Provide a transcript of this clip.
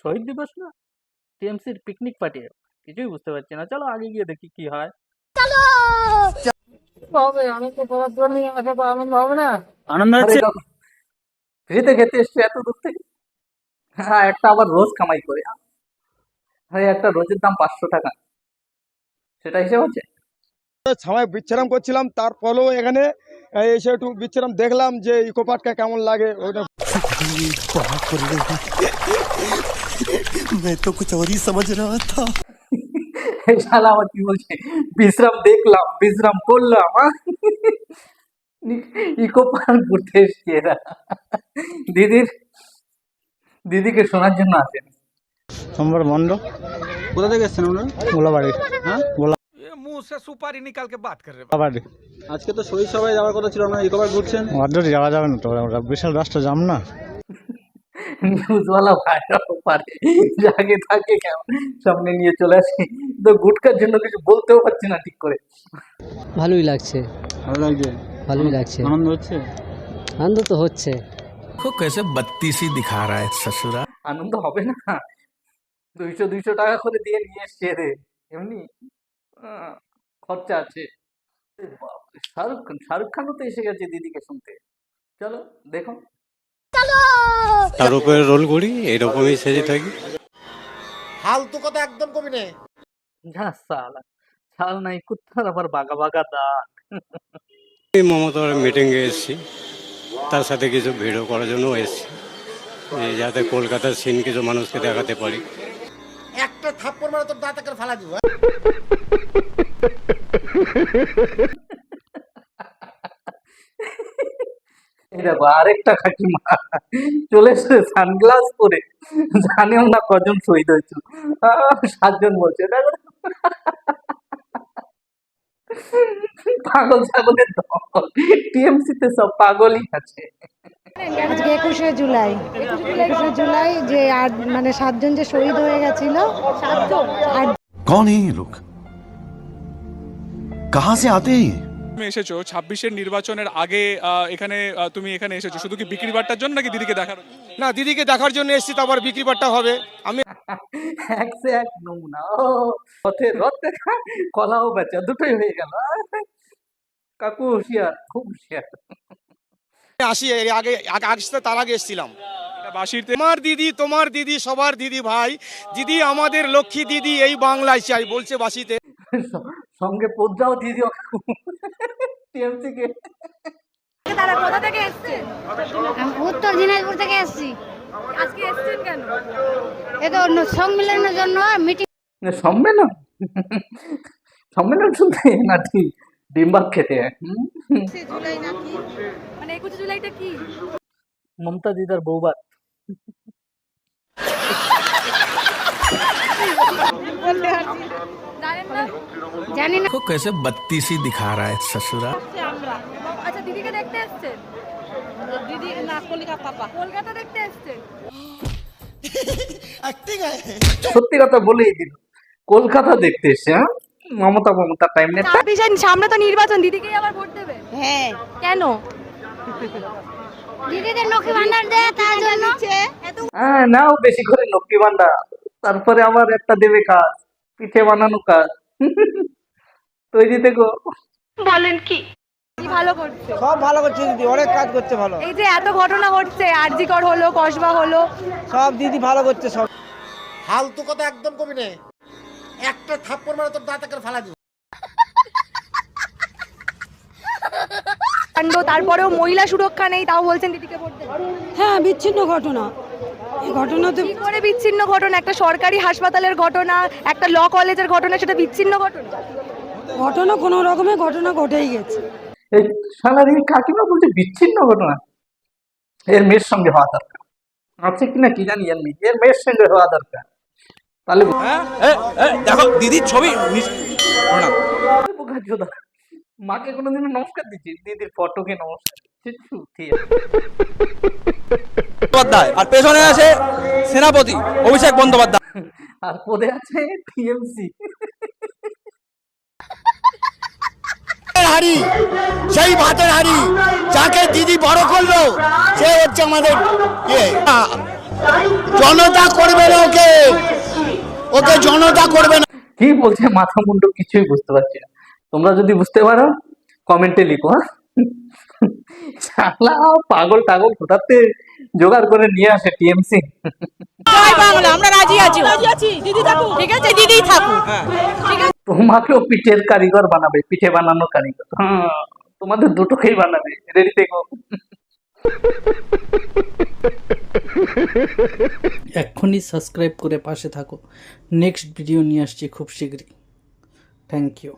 শহীদ দিবস না? টিএমসির পিকনিক পার্টি কিছুই বুঝতে পারছি না। চলো আগে গিয়ে দেখি কি হয়। হবে আনন্দ করার জন্য আমাকে তো আনন্দ হবে না। আনন্দ হচ্ছে? ফ্রিতে খেতে এসছে এত দূর থেকে? হ্যাঁ একটা আবার রোজ কামাই করে। হ্যাঁ একটা রোজের দাম পাঁচশো টাকা। সেটা হিসেব আছে ছামায় বিশ্রাম করছিলাম তারপরেও এখানে এসে একটু বিশ্রাম দেখলাম যে ইকো পার্কটা কেমন লাগে। ওইটা मैं तो कुछ और ही समझ रहा था এই শালা আবার কি বলছে বিশ্রাম দেখলাম বিশ্রাম করলাম ইকো পার্ক ঘুরতে এসছি এরা দিদির দিদিকে শোনার জন্য আসেন সোমবার বন্ধ কোথা থেকে এসছেন আপনারা গোলাবাড়ি হ্যাঁ मुंह से सुपारी निकाल के बात कर रहे গোলাবাড়ি আজকে তো শহীদ সভায় যাওয়ার কথা ছিল আপনারা ইকোবার ঘুরছেন অর্ধেক যাওয়া যাবে না তো ওরা বিশাল রাষ্ট্র জাম না নিউজওয়ালা ভাইরাও পারে জাগে থাকে কেমন সামনে নিয়ে চলে আসি তো গুটকার জন্য কিছু বলতেও পারছি না ঠিক করে ভালোই লাগছে ভালো লাগছে ভালোই লাগছে আনন্দ হচ্ছে আনন্দ তো হচ্ছে को कैसे बत्तीसी दिखा रहा है ससुरा আনন্দ হবে না দুইশো দুইশো টাকা করে দিয়ে নিয়ে এসছে রে এমনি আহ, খরচা আছে। শাহরুখ খান শাহরুখ খানও তো এসে গেছে দিদিকে শুনতে। চলো দেখো তার উপরে রোল করি এরকমই সেজে থাকি। যা সালা ছাল নাই কুত্তার আবার বাগা বাগা দাঁত। আমি মমতার মিটিংয়ে এসেছি। তার সাথে কিছু ভিডিও করার জন্য এসেছি। যাতে কলকাতার সিন কিছু মানুষকে দেখাতে পারি। এই দেখো, আরেকটা কাকিমা চলে এসে সানগ্লাস জানেও না কজন সাতজন বলছে পাগল ছাগলের দল। টিএমসি তে সব পাগলই আছে। আজকে একুশে জুলাই। একুশে জুলাই যে আট মানে সাতজন যে শহীদ হয়ে গেছিল কন লোক? কাহা সে আতে এসেছ ছাব্বিশের নির্বাচনের আগে এখানে তুমি এখানে এসেছ। শুধু কি বিক্রি বাট্টার জন্য নাকি দিদিকে দেখার না দিদিকে দেখার জন্য এসেছি তারপর বিক্রি বাট্টা হবে। আমি একশো এক নমুনা পথে রথ দেখা কলাও বেচা দুটোই হয়ে গেল। কাকু হুঁশিয়ার খুব হুঁশিয়ার। আসি এর আগে আগে আসতে তার আগে এসেছিলাম। বাসির তোমার দিদি তোমার দিদি সবার দিদি ভাই দিদি আমাদের লক্ষ্মী দিদি এই বাংলায় চাই বলছে বাসিতে সঙ্গে পদ্মাও দিয়ে দিও তারা কোথা থেকে এসছে? উত্তর দিনাজপুর থেকে এসেছি। আজকে এসছেন কেন? এ তো অন্য সম্মেলনের জন্য মিটিং সম্মেলন? সম্মেলন শুনতে না ঠিক ডিম্বাক খেতে। হুম? জুলাই নাকি মানে একুশে জুলাইটা কি মমতা দিদার বৌবাত জানেন না জানি না को कैसे बत्तीसी दिखा रहा है ससुरा আচ্ছা দিদিকে দেখতে এসছেন দিদি না কলকাতা কলকাতা দেখতে এসছেন সত্যি কথা বলেই দিল কলকাতা দেখতে এসে হ্যাঁ মমতা মমতা টাইম নেই ছাব্বিশে সামনে তো নির্বাচন দিদিকেই আবার ভোট দেবে হ্যাঁ কেন দিদিদের লক্ষ্মী ভান্ডার দেয় তার জন্য। হ্যাঁ নাও বেশি করে লক্ষ্মী ভান্ডার। তারপরে আবার একটা দেবে কাজ পিঠে বানানো কাজ। তৈরি থেকো কি? ভালো করছে। সব ভালো করছে দিদি অনেক কাজ করছে ভালো। এই যে এত ঘটনা ঘটছে আরজিকর হলো কসবা হলো। সব দিদি ভালো করছে সব। কাণ্ড তারপরেও মহিলা সুরক্ষা নেই তাও বলছেন দিদিকে হ্যাঁ বিচ্ছিন্ন ঘটনা। বিচ্ছিন্ন ঘটনা? একটা সরকারি হাসপাতালের ঘটনা একটা ল কলেজের ঘটনা সেটা বিচ্ছিন্ন ঘটনা? ঘটনা রকমের ঘটনা ঘটেই গেছে। এই কাকিমা বলছে বিচ্ছিন্ন ঘটনা। এর মেয়ের সঙ্গে হওয়া দরকার। আছে কিনা কি জানি আমি এর মেয়ের সঙ্গে হওয়া দরকার। তাহলে হ্যাঁ, হ্যাঁ, হ্যাঁ, দেখো দিদির ছবি মাকে কোনোদিনও নমস্কার দিচ্ছি। দিদির ফটোকে নমস্কার। আর পেছনে আছে সেনাপতি অভিষেক বন্দ্যোপাধ্যায়। আর পদে আছে টিএমসি হাড়ি সেই ভাতের হাড়ি যাকে দিদি বড় করল সে হচ্ছে আমাদের ইয়ে। জনতা করবে না ওকে। ওকে জনতা করবে না। কি বলছে মাথা মুন্ডু কিছুই বুঝতে পারছি না। তোমরা যদি বুঝতে পারো কমেন্টে লিখো হ্যাঁ? পাগল টাগল কোথাতে জোগাড় করে নিয়ে আসে টিএমসি। জয় বাংলা আমরা রাজি আছি। দিদি থাকুক ঠিক আছে? দিদি থাকুক। তোমাকেও পিঠের কারিগর বানাবে পিঠে বানানোর কারিগর। হ্যাঁ। তোমাদের দুটোকেই বানাবে রেডি থেকো এক্ষুনি সাবস্ক্রাইব করে পাশে থাকো। নেক্সট ভিডিও নিয়ে আসছি খুব শীঘ্রই। Thank you